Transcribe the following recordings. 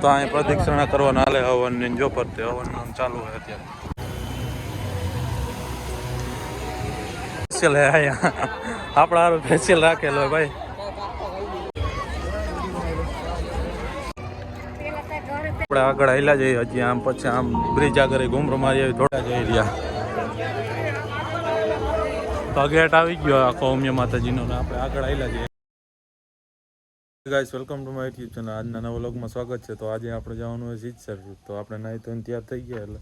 તો અહીં પ્રદક્ષિણા કરવાના હાલે હવન ને જો પરતે, હવન ચાલુ હોય અત્યારે. ફેશિયલ હે અહીંયા. આપણા હારું ફેશિયલ રાખેલો ભાઈ. આપણે આગળ આયલા જઈએ હજી, આમ પછી આમ બ્રિજ આગળ ઘૂમરો મારી આવી થોડા જઈ રહ્યા. તો ગેટ આવી ગયો આખો ઉમિયા માતાજીનો આપણે આગળ આયલા જઈએ. Guys welcome to my YouTube channel આજના નવા વ્લોગમાં સ્વાગત છે. તો આજે આપણે જવાનું હોય સિચ્છર તો આપણે નાહી ધોઈને તૈયાર થઈ ગયા એટલે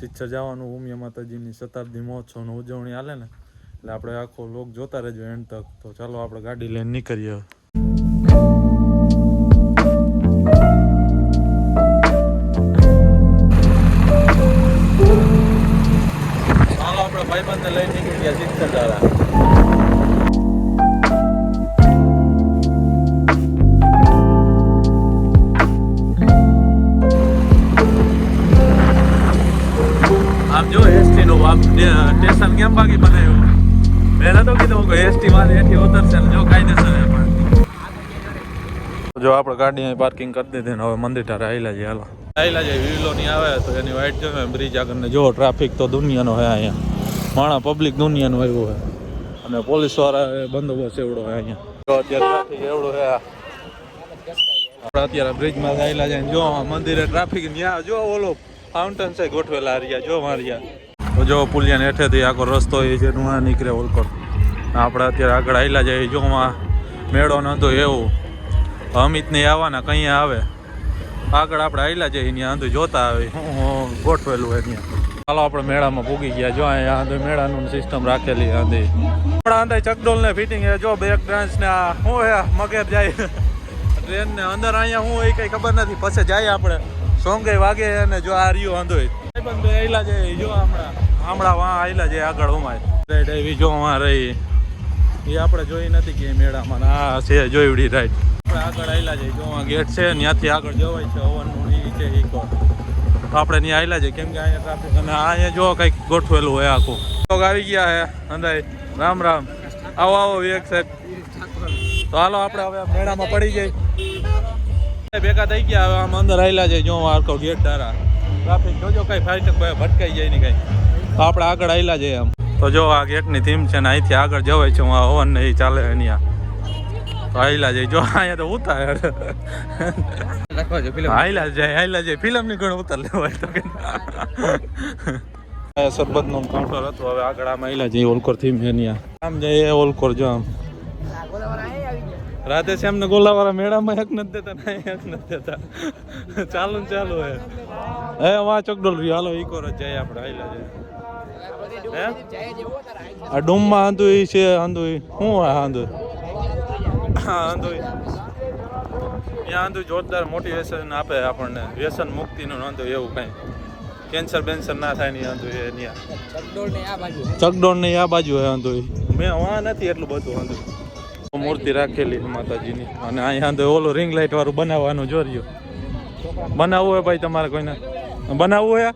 સિચ્છર જવાનું. ઉમિયા માતાજીની શતાબ્દી મહોત્સવની ઉજવણી હાલે ને. એટલે આપણે આખો લોક જોતા રહેજો એન્ડ તક. તો ચાલો આપણે ગાડી લઈને નીકળીએ આમ સ્ટેશન કેમ બાકી બનાવ્યું? મેં તો કીધું કે એસટી વાળી એથી ઉતરશે ને જો કાયદેસર પણ જો આપણે ગાડી અહીં પાર્કિંગ કરી દીધી ને હવે મંદિર ટારે આવેલા છે હાલો. આવેલા છે વ્હીલો ની આવે તો એની વાઇટ જો બ્રિજ આગળ ને જો ટ્રાફિક તો દુનિયાનો હે અહીંયા. માણા પબ્લિક દુનિયાનું આવ્યું હે. અને પોલીસવાળા બંદોબસ્ત એવડો હોય અહીંયા. અત્યારે એવડો હે આપણે અત્યારે બ્રિજમાં આવેલા છે જો મંદિરે ટ્રાફિક ત્યાં જો ઓલો ફાઉન્ટેન છે ગોઠવેલા રહ્યા જો મારિયા. જો પુલિયાને હેઠેથી આખો રસ્તો એ છે નું આ નીકળે ઓલકોટ. આપણે અત્યારે આગળ આવેલા જઈએ જો મેળો નહોતો એવું. અમિતને આવવાના કંઈ આવે? આગળ આપણે આવેલા જઈએ ત્યાં આંધું જોતા આવે. હું હું, ગોઠવેલું હોય ત્યાં. ચાલો આપણે મેળામાં પૂગી ગયા. જો અહીંયા આંધે મેળાનું સિસ્ટમ રાખેલી આંધી. આપણા આંધે ચકડોલ ને ફિટિંગ જો બ્રેક ડાન્સ ને આ શું હે મગેર જાય. ટ્રેન ને અંદર અહીંયા હું એ કઈ ખબર નથી. પછી જાય આપણે. સોંગે વાગે અને જો આ રહ્યું વાંધો આયલા છે જો હમણાં હમણાં વાં આયલા છે આગળ ઉમાય રાઈડ આવી રહી. એ આપણે જોઈ નથી કે એ મેળામાં. આ છે જોઈવડી આપણે આગળ આયલા છે, જો ગેટ છે ત્યાંથી આગળ જવાય છે, હવનનું ઈ છે ઈ કો તો આપણે ત્યાં આયલા છે, કેમ કે અહીંયા ટ્રાફિક અને અહીંયા જો કંઈક ગોઠવેલું હોય આખું. આવી ગયા હે અંદાય રામ રામ. આવો આવો, વિવેક સાહેબ. તો હાલો, આપણે હવે મેળામાં પડી જઈએ ભેગા થઈ ગયા, હવે આમ અંદર આવેલા છે, જો આખો ગેટ ધારા. ટ્રાફિક જોજો કઈ ભાઈ ભટકાઈ જાય ને કઈ. તો આપણે આગળ આવેલા જઈએ આમ. તો જો આ ગેટની થીમ છે ને અહીંથી આગળ જવાય છે હું આ હવન ને એ ચાલે અહીંયા. તો આયલા છે જો અહીંયા તો ઉતાર. આયલા જાય આયલા જાય. ફિલ્મની ઘણું ઉતાર લેવાય તો કે. સરબતનું કાઉન્ટર હતું હવે આગળ આમ આયલા જઈએ. ઓલકોર થીમ છે ત્યાં આમ જઈએ ઓલકોર જો આમ. રાધે શ્યામ ને ગોલાવાળા મેળામાં એક નથી દેતા ના એક નથી દેતા. ચાલુ ને ચાલુ હે. હે વા ચોકડોલ રહ્યો? હાલો ઈકો રજ જાય આપણે આયલા જાય. હે? આ ડૂમમાં આંધુ ઈ છે આંધુ ઈ. શું આ આંધુ હા આંધુ ઈ. ત્યાં આંધુ જોરદાર મોટિવેશન આપે આપણને. વ્યસન મુક્તિનું આંધુ એવું કાંઈ. કેન્સર બેન્સર ના થાયની આંધુ એ ત્યાં ચકડોળ ને આ બાજુ. હે આંધુ મેં વાં નથી એટલું બધું આંધુ મૂર્તિ રાખેલી છે માતાજીની. અને અહીંયા તો ઓલું રિંગ લાઇટ વાળું બનાવવાનું જોર્યું બનાવવું હોય ભાઈ તમારે કોઈને? બનાવવું હોય?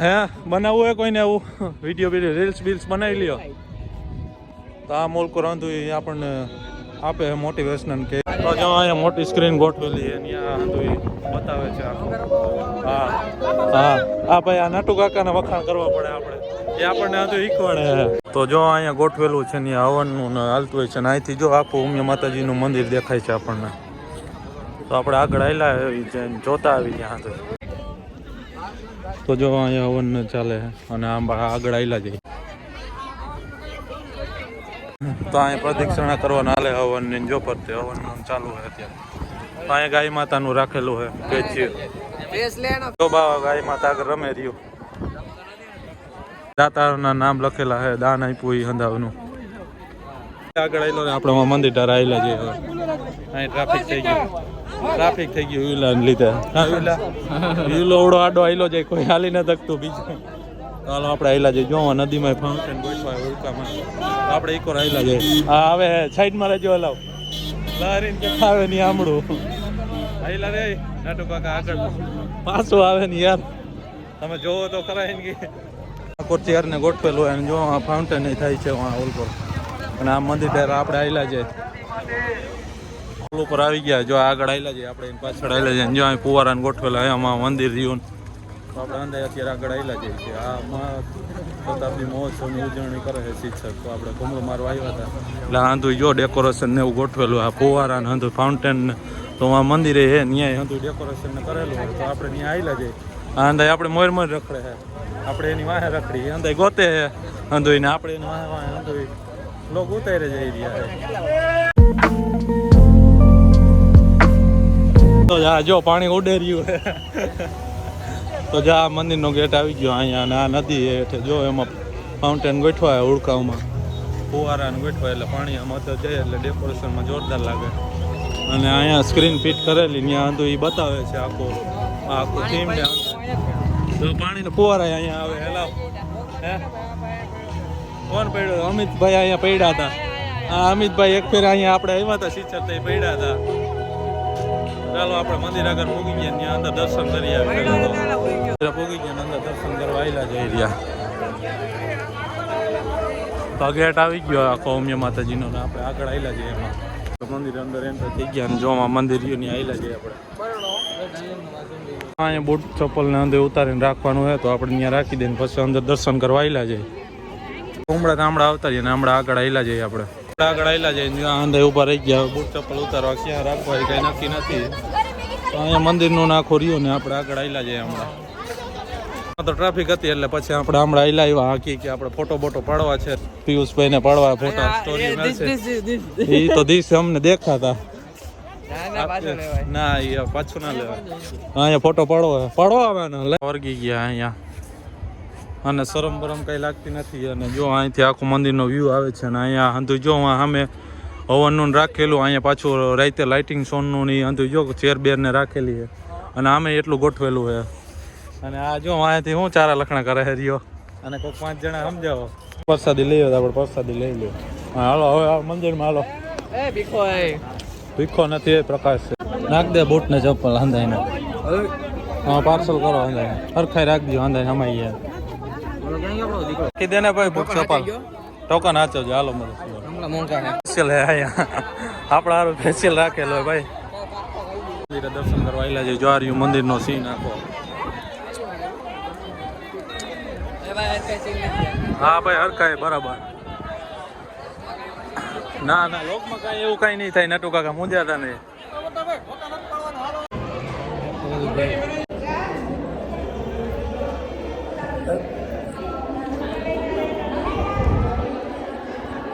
હે? બનાવવું હોય કોઈને એવું વીડિયો વીડિયો રીલ્સ બિલ્સ બનાવી લ્યો. તો આ મોલકો રાંધું એ આપણને આપે મોટિવેશનલ કે જો અહીંયા મોટી સ્ક્રીન ગોઠવેલી છે ત્યાં રાંધું બતાવે છે હા. હા. હા, ભાઈ, આ નાટુ કાકાના વખાણ કરવા પડે આપણે. એ આપણને આ તો શીખવાડે તો જો અહીંયા ગોઠવેલું છે ને હવનનું ને હાલતું હોય છે ને અહીંથી જો આખું ઉમિયા માતાજીનું મંદિર દેખાય છે આપણને. તો આપણે આગળ આવેલા આવી જોતા આવી ત્યાં તો તો જો અહીંયા હવન ચાલે અને આમ આગળ આવેલા જઈએ તો અહીંયા પ્રદક્ષિણા કરવાના હાલે હવન ને જો પરતે હવન ચાલુ હોય અત્યારે. અહીંયા ગાય માતાનું રાખેલું તો બાવા ગાય માતા આગળ રમે રહ્યું. દાતાના નામ લખેલા છે દાન આપ્યું એ હંધાવનું આગળ આવેલો ને આપણે મંદિર ટાર આવેલા છે અહીં ટ્રાફિક થઈ ગયું. ટ્રાફિક થઈ ગયું વિલા લીધે. હા વિલા વિલો ઓડો આડો આવેલો છે કોઈ હાલી ન તકતું બીજું. ચાલો આપણે આવેલા છે જોવા નદીમાં ફાઉન્ટેન ગોઠવાય, ઉલ્કામાં. આપણે એક વાર આવેલા છે હા હવે સાઈડમાં રહેજો હલાવ લહેરીને કે આવે ની આમળું. આવેલા રે, નાટો કાકા આગળ. પાછું આવે ને યાર. તમે જોવો તો ખરા એમ કે. કોચિયાર ને ગોઠવેલું હોય અને જો ફાઉન્ટેન થાય છે વहाँ ઓલ પર. અને આ મંદિર ત્યારે આપણે આવેલા છે. ઓલ ઉપર આવી ગયા, જો આગળ આવેલા છે, આપણે એની પાછળ આવેલા છે. જો અહીં પુવારાને ગોઠવેલા આમાં મંદિર રહ્યું તો આપણે અંદર અત્યારે આગળ આવેલા જઈએ છીએ આ શતાબ્દી મહોત્સવની ઉજવણી કરે છે શિક્ષક. તો આપણે કુમરો મારવા આવ્યા હતા. એટલે આંધુ જો ડેકોરેશન ને એવું ગોઠવેલું, આ ફુવારા ને આંધુ ફાઉન્ટેન તો આ મંદિરે હે ન્યાય આંધુ ડેકોરેશન ને કરેલું હોય. તો આપણે ત્યાં આવેલા જઈએ આ અંદાજ આપણે મોર મોર રખડે છે. આપણે એની વાહે રખડી. અંદાજ ગોતે છે અંધોઈ ને આપણે એની વાહે વાહે અંધોઈ લોક ઉતારે જઈ રહ્યા તો જા, જો પાણી ઉડે રહ્યું તો જા મંદિરનો ગેટ આવી ગયો અહીંયા અને આ નદી હેઠે. જો એમાં ફાઉન્ટેન ગોઠવાય ઉડકાવમાં ફુવારાને ગોઠવાય એટલે પાણી આમાં તો જાય એટલે ડેકોરેશનમાં જોરદાર લાગે. અને અહીંયા સ્ક્રીન ફિટ કરેલી, ત્યાં અંધો એ બતાવે છે આખો આખું થીમ ને તો પાણીનો ફુવારા અહીંયા આવે હેલા હે? કોણ પડ્યો અમિતભાઈ અહીંયા પડ્યા હતા. હા અમિતભાઈ એક ફેર અહીંયા આપણે આવ્યા હતા સિચર તો પડ્યા હતા. ચાલો આપણે મંદિર આગળ પૂગી ગયા, ત્યાં અંદર દર્શન કરી આવ્યા. પૂગી ગયા અંદર દર્શન કરવા આવેલા જઈ રહ્યા. તો ગેટ આવી ગયો આખો ઉમિયા માતાજીનો ને આપણે આગળ આવેલા જઈએ એમાં. મંદિર અંદર એન્ટર થઈ ગયા ને જોવા મંદિર આવેલા જઈએ આપણે. અહીંયા બૂટ ચપ્પલ ને અંદર ઉતારીને રાખવાનું હોય તો આપણે ત્યાં રાખી દઈએ પછી અંદર દર્શન કરવા આવેલા જાય ઉમડા ગામડા આવતા જઈએ ને હમણાં આગળ આવેલા જઈએ આપણે. આગળ આવેલા જઈએ અંદર ઊભા રહી ગયા બૂટ ચપ્પલ ઉતારવા ક્યાં રાખવા એ કઈ નક્કી નથી. અહીંયા મંદિરનું નાખો રહ્યું ને આપણે આગળ આવેલા જઈએ હમણાં તો ટ્રાફિક હતી એટલે પછી આપણે હમણાં આવેલા આવ્યા. હાકી કે આપણે ફોટો બોટો પાડવા છે. પિયુષભાઈ ને પાડવા ફોટા સ્ટોરી એ તો દિવસે અમને દેખાતા. ના એ પાછું ના લેવાય. અહીંયા ફોટો પાડવો પાડવો આવે વર્ગી ગયા અહીંયા. અને શરમ બરમ કઈ લાગતી નથી. અને જો અહીંથી આખું મંદિરનો વ્યૂ આવે છે અને અહીંયા હંધુ જો સામે હવનનું રાખેલું અહીંયા પાછું રાતે લાઇટિંગ સોનનું ને હંધુ જો ચેર બેર ને રાખેલી છે. અને આમે એટલું ગોઠવેલું છે. અને આ જો અહીંયાથી હું ચારા લખણા કરે રહ્યો. અને કોઈ પાંચ જણા સમજાવો. પ્રસાદી લઈ તો આપણે પ્રસાદી લઈ લે હા હાલો હવે આ મંદિરમાં હાલો. ભીખો નથી એ પ્રકાશ છે. નાખ દે બૂટ ને ચપ્પલ હંધાઈને. હા પાર્સલ કરો હંધાઈને. હરખાઈ રાખજો હંધાઈને અમાઈ ગયા. કીધે ને ભાઈ બૂટ ચપ્પલ ટોકન જો હાલો મને ફેશિયલ હે અહીંયા. આપણા હારું ફેશિયલ રાખેલો હોય ભાઈ. મંદિરે દર્શન કરવા આવેલા છે જ્વારિયું મંદિરનો સીન આખો. હા ભાઈ હરખાય બરાબર. ના ના, લોકમાં કાંઈ એવું કાંઈ નહીં થાય, નટુ કાકા મૂંઝ્યા હતા ને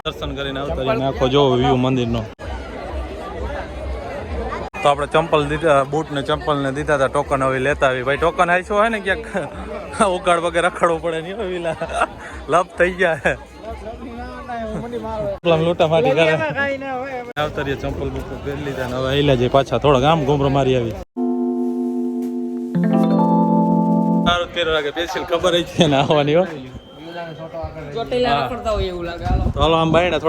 દર્શન કરીને આવતા રહીને આખો જોવો વ્યૂ મંદિરનો. તો આપણે ચંપલ દીધા બૂટ ને ચંપલ ને દીધા હતા ટોકન હવે લેતા આવી. ભાઈ ટોકન આવીશું હોય ને ક્યાંક, ઉકાળ વગેરે રખડવું પડે નહીં વિલા. લપ થઈ ગયા. હવે આઈલા જાય પાછા થોડા ગામ ઘૂમરો મારી આવી. સારું તેર વાગે પેશિયલ ખબર જ છે લાગે હાલો હાલો બાયણા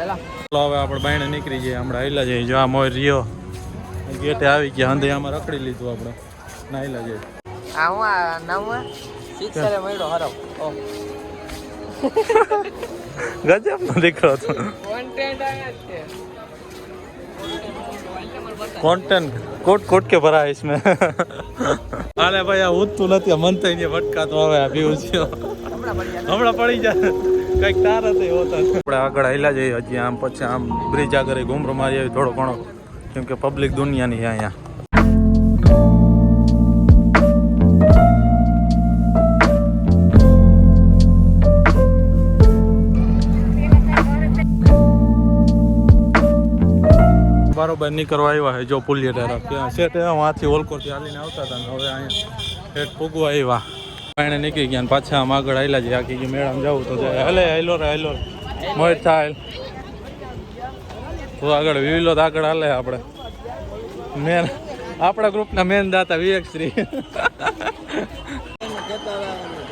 હેલા નીકળી જઈએ હમણાં આઈલા જઈએ, જો રહ્યો ગેટે આવી ગયા હંધે આમાં રખડી લીધું આપણે. નાઈલા જઈએ. આ હું આ નામ શિક્ષરે મળ્યો હરવ ઓ ગજબ નો દીકરો હતો કોન્ટેન્ટ આયા છે કોન્ટેન્ટ કોટ કોટ કે ભરા इसमें અરે ભાઈ આ ઉઠતું નથી મન તો અહીંયા ભટકાતો આવે આ વ્યૂ છે હમણાં પડી જાય કઈક તાર હતો એવો તો આપણે આગળ આયલા જઈએ હજી આમ પછી આમ બ્રિજ આગળ ઘૂમરો મારી આવી થોડો ઘણો કેમ કે પબ્લિક દુનિયાની છે અહીંયા બરોબર નીકળવા આવ્યા છે જો પુલિયા તરફ ત્યાં શેઠ વાંથી ઓલકોથી હાલીને આવતા હતા હવે અહીંયા શેઠ પૂગવા આવ્યા. પાણી નીકળી ગયા ને પાછા આમ આગળ આવેલા છે આખી કે મેળામાં જવું તો હલે હાલો રે હાલો મોર થાય તો આગળ વિવિલો તો આગળ હાલે આપણે. મેન આપણા ગ્રુપના મેન દાતા વિવેક શ્રી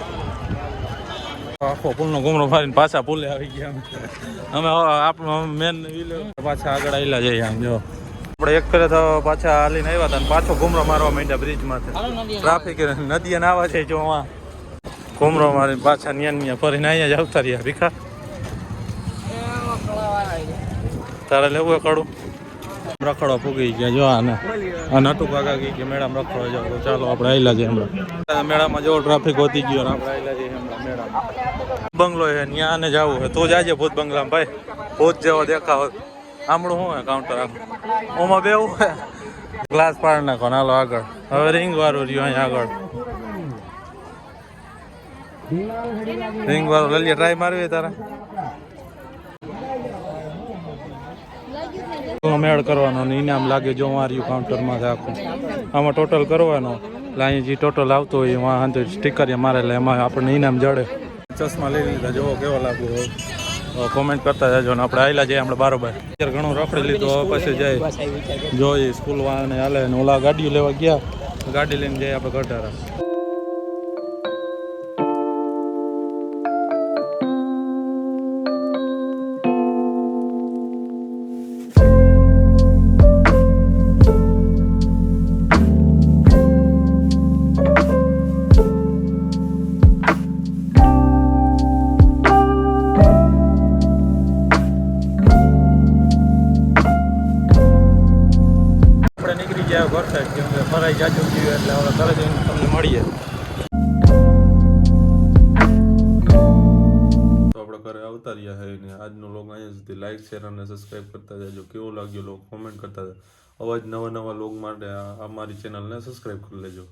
આખો પુલનો ગુમરો મારીને પાછા પુલે આવી ગયા અમે. આપણો મેન પાછા આગળ આવેલા જઈએ આમ જો. આપણે એક ફેરે તો પાછા હાલીને આવ્યા હતા ને પાછો ગુમરો મારવા માંડ્યા બ્રિજમાંથી ટ્રાફિક નદીએ નાવા છે જો આમાં. ઘૂમરો મારીને પાછા ન્યા ન્યા ફરીને અહીંયા જ આવતા રહ્યા ભીખા. તારે લેવું હોય રખડો ફૂગી ગયા જો આને. આ નટુ કાકા ગઈ કે મેળામાં રખડો જાવ. ચાલો આપણે આયલા જઈએ હમણાં. મેળામાં જેવો ટ્રાફિક વધી ગયો આપણે આવેલા છે હમણાં મેળામાં. બંગલો છે ત્યાં ને જવું હોય તો જાજે ભૂત બંગલામાં, ભાઈ. ભૂત જેવો દેખાવ. આમળું શું કાઉન્ટર આખું ઓમાં બેવું હોય ગ્લાસ પાડી નાખો હાલો, આગળ. હવે રિંગ વાળું રહ્યું અહીંયા આગળ. રિંગ વાળું. લલિયા ટ્રાય મારવી તારા? મેળ કરવાનો ને ઇનામ લાગે, જો માર્યું કાઉન્ટરમાં આખું. આમાં ટોટલ કરવાનો. એટલે અહીં જે ટોટલ આવતો હોય, એમાં અંદર સ્ટીકર મારેલા, એમાં આપણને ઇનામ જડે. ચશ્મા લઈ લીધા જોવો કેવો લાગ્યો કોમેન્ટ કરતા જજો ને આપણે આવેલા જઈએ આપણે બારોબાર. ઘણું રખડી લીધું પછી જાય જોઈએ સ્કૂલ વાળાને હાલે ને ઓલા ગાડીઓ લેવા ગયા. ગાડી લઈને જઈએ આપણે ગઢારા. ગયા ઘર સાઈડ કેમ કે ફરાઈ જાજુ ગયું એટલે હવે તરત જઈને તમને મળીએ. તો આપણે ઘરે આવતા રહ્યા છે ને આજનો લોગ અહીંયા સુધી લાઈક શેર અને સબસ્ક્રાઈબ કરતા જજો. કેવો લાગ્યો લોગ કોમેન્ટ કરતા જજો. અવાજ નવા નવા લોગ માટે અમારી ચેનલને સબસ્ક્રાઈબ કરી લેજો.